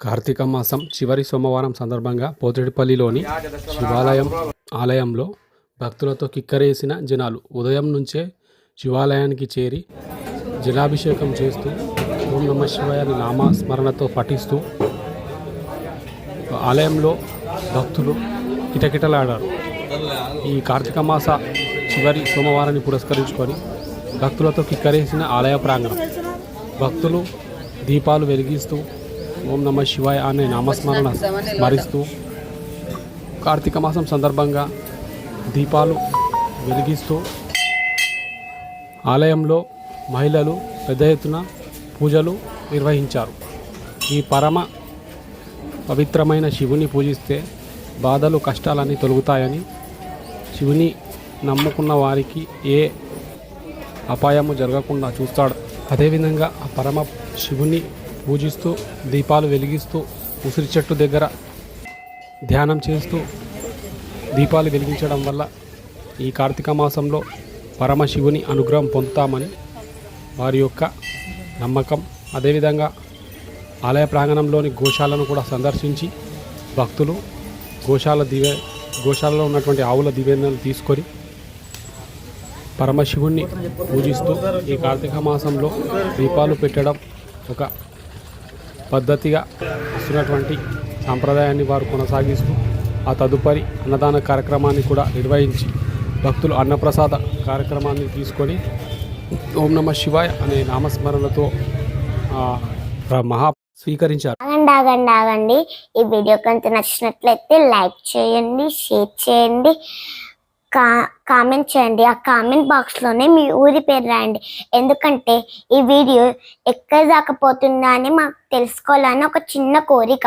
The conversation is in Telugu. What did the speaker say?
కార్తీక మాసం చివరి సోమవారం సందర్భంగా పోతిడిపల్లిలోని శివాలయం ఆలయంలో భక్తులతో కిక్కరేసిన జనాలు ఉదయం నుంచే శివాలయానికి చేరి జలాభిషేకం చేస్తూ ఓం నమ శివాయ నామస్మరణతో పఠిస్తూ ఆలయంలో భక్తులు కిటకిటలాడారు. ఈ కార్తీక మాస చివరి సోమవారాన్ని పురస్కరించుకొని భక్తులతో కిక్కరేసిన ఆలయ ప్రాంగణం. భక్తులు దీపాలు వెలిగిస్తూ ఓం నమ శివాయ అనే నామస్మరణ స్మరిస్తూ కార్తీక మాసం సందర్భంగా దీపాలు వెలిగిస్తూ ఆలయంలో మహిళలు పెద్ద ఎత్తున పూజలు నిర్వహించారు. ఈ పరమ పవిత్రమైన శివుని పూజిస్తే బాధలు కష్టాలన్నీ తొలుగుతాయని శివుని నమ్ముకున్న వారికి ఏ అపాయము జరగకుండా చూస్తాడు. అదేవిధంగా ఆ పరమ శివుని పూజిస్తూ దీపాలు వెలిగిస్తూ ఉసిరి చెట్టు దగ్గర ధ్యానం చేస్తూ దీపాలు వెలిగించడం వల్ల ఈ కార్తీక మాసంలో పరమశివుని అనుగ్రహం పొందుతామని వారి యొక్క నమ్మకం. అదేవిధంగా ఆలయ ప్రాంగణంలోని గోశాలను కూడా సందర్శించి భక్తులు గోశాల దివే గోశాలలో ఉన్నటువంటి ఆవుల దివేదనలు తీసుకొని పరమశివుణ్ణి పూజిస్తూ ఈ కార్తీక మాసంలో దీపాలు పెట్టడం ఒక పద్ధతిగా వస్తున్నటువంటి సాంప్రదాయాన్ని వారు కొనసాగిస్తూ ఆ తదుపరి అన్నదాన కార్యక్రమాన్ని కూడా నిర్వహించి భక్తులు అన్నప్రసాద కార్యక్రమాన్ని తీసుకొని ఓం నమ శివాయ అనే నామస్మరణతో మహా స్వీకరించారు. ఆగండి ఆగండి ఆగండి. ఈ వీడియో కనుక నచ్చినట్లయితే లైక్ చేయండి షేర్ చేయండి. కా కామెంట్ చేయండి. ఆ కామెంట్ బాక్స్లోనే మీ ఊరి పేరు రాయండి. ఎందుకంటే ఈ వీడియో ఎక్కడ దాకా పోతుందా అని మాకు తెలుసుకోవాలని ఒక చిన్న కోరిక.